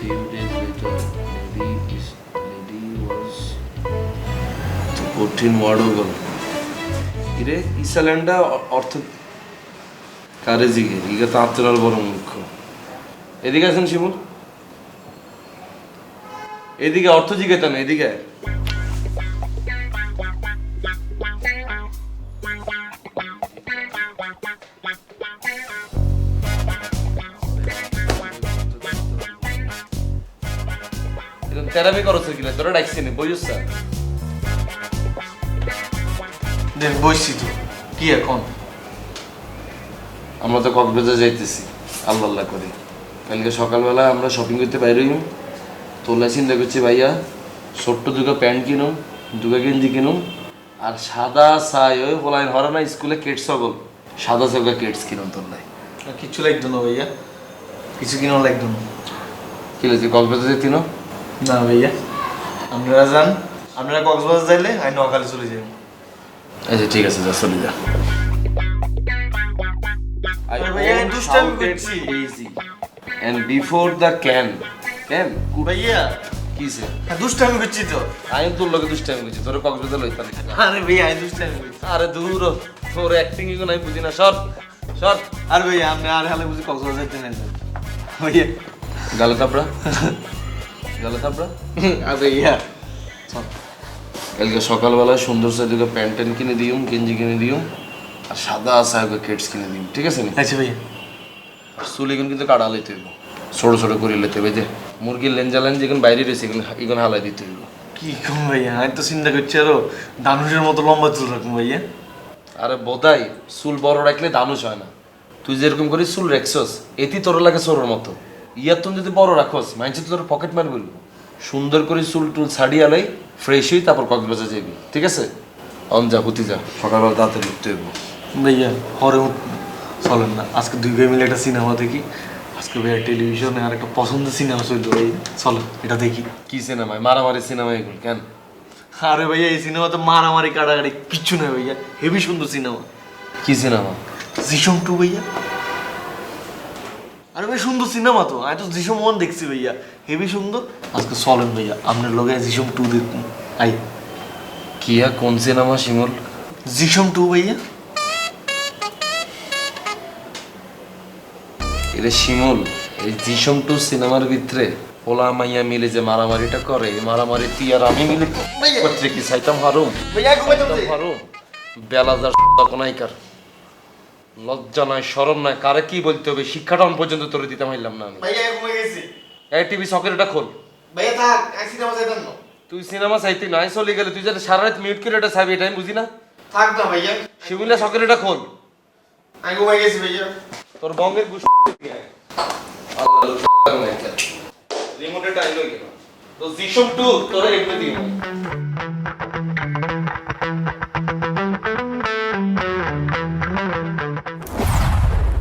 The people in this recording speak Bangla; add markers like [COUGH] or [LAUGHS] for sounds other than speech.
few days later, lady is lady was কঠিন ওয়ার্ডও গেল ইরে ইসাল্যান্ডা অর্থ কারে জিগে ইগা তো আত্মরাল বড় মুখ্য এদিকে আছেন শিমুল এদিকে অর্থ না এদিকে তেরামি করছ কিনা? তোরা ডাকছি নি বইস স্যার দেখ বসছি তো। কি এখন? আমরা তো কক্সবাজার যাইতেছি আল্লাহ আল্লাহ করে। কালকে সকালবেলা আমরা শপিং করতে বাইরে হইম। তোলা চিন্তা করছি ভাইয়া ছোট্ট দুটো প্যান্ট কিনুম দুটো গেঞ্জি কিনুম আর সাদা সাই ওই বলাই হরে না স্কুলে কেটস সকল। সাদা চৌকা কেটস কিনুম তোলাই আর কিচ্ছু লাগতো না ভাইয়া? কিছু কিনা লাগতো না। কি লাগছে কক্সবাজার যেতি না ভাইয়া। আপনারা যান। আপনারা কক্সবাজার যাইলে আমি নোয়াখালী চলে যাই। আচ্ছা ঠিক আছে যা চলে যা। I crazy. And before the can, can, ভাইয়া। কিসে? হ্যাঁ, দুষ্টামি করছি তো। আমি তোর লগে দুষ্টামি করছি তোর কক্সবাজার লইতাম আরে ভাইয়া আমি দুষ্টামি করছি। আরে দূর। তোর অ্যাক্টিং এগুলো আমি বুঝি না সর সর। আর ভাইয়া আপনি আর হালে বুঝি কক্সবাজার যাইতে না ভাইয়া। গালে থাপড়া [LAUGHS] গালে থাপড়া [LAUGHS] আর ভাইয়া কালকে সকালবেলা সুন্দর সে দুটো প্যান্ট ট্যান্ট কিনে দিউম গেঞ্জি কিনে দিউম আর সাদা সাহেব কেটস কিনে দিউম ঠিক আছে নি? আচ্ছা ভাইয়া। চুল এগুলো কিন্তু কাটা লইতে হইব। ছোট ছোট করে লইতে হইবে যে মুরগির লেঞ্জা লেঞ্জ এগুলো বাইরে রয়েছে এগুলো এগুলো হালাই দিতে হইব। কি কম ভাইয়া? আমি তো চিন্তা করছি আরও দানুষের মতো লম্বা চুল রাখুন ভাইয়া। আরে বোধাই চুল বড় রাখলে দানুষ হয় না। তুই যেরকম করিস চুল রেখছস। এটি তোর লাগে চোরের মতো। ইয়ার তুমি যদি বড় রাখস মাইনছে তোর পকেট মার বলব। সুন্দর করে চুল টুল ছাড়িয়ে আলাই ফ্রেশ হই তারপর কক্সবাজার যাবি ঠিক আছে? অন যা হুতি যা। সকালবেলা তাড়াতাড়ি উঠতে হইব। ভাইয়া হরে চলেন না। আজকে দুই ভাই মিলে একটা সিনেমা দেখি। আজকে ভাইয়া টেলিভিশনে আর একটা পছন্দের সিনেমা চলতো ভাই। চলো এটা দেখি। কি সিনেমায় মারামারি সিনেমা এগুলো কেন? আরে ভাইয়া এই সিনেমা তো মারামারি কাটাকাটি কিচ্ছু নয় ভাইয়া। হেভি সুন্দর সিনেমা কি সিনেমা জিসম টু ভাইয়া। আরে ভাই সুন্দর সিনেমা তো। আমি তো দেখছি ভাইয়া। হেভি সুন্দর। আজকে চলেন ভাইয়া আপনার লগে টু দেখুন আই। কি আর কোন সিনেমা শিমুল? জিসম টু ভাইয়া। এটা শিমুল এই জিসম টু সিনেমার ভিতরে পোলা মাইয়া মিলে যে মারামারিটা করে এই মারামারি তুই আর আমি মিলে। করতে কি? ঘুমাইতে হারুম। বেলাজার কোনাইকার লজ্জা নাই শরম নাই কারে কি বলতে হবে? শিক্ষাটা পর্যন্ত তোরে দিতে পারলাম না আমি। ভাইয়া ঘুমাই গেছি। এই টিভি সকেটটা খোল। ভাইয়া থাক আমি সিনেমা যাইতাম না। তুই সিনেমা চাইতে নাই চলে গেলে তুই যাতে সারা রাত মিউট করে এটা চাবি এটা আমি বুঝি না? থাক না ভাইয়া। শিমুলে সকেটটা খোল। আমি ঘুমাই গেছি ভাইয়া। তোর বঙ্গের রিমোটে টাইলো গেল তো জিসম টু তোরা এগুলো দিই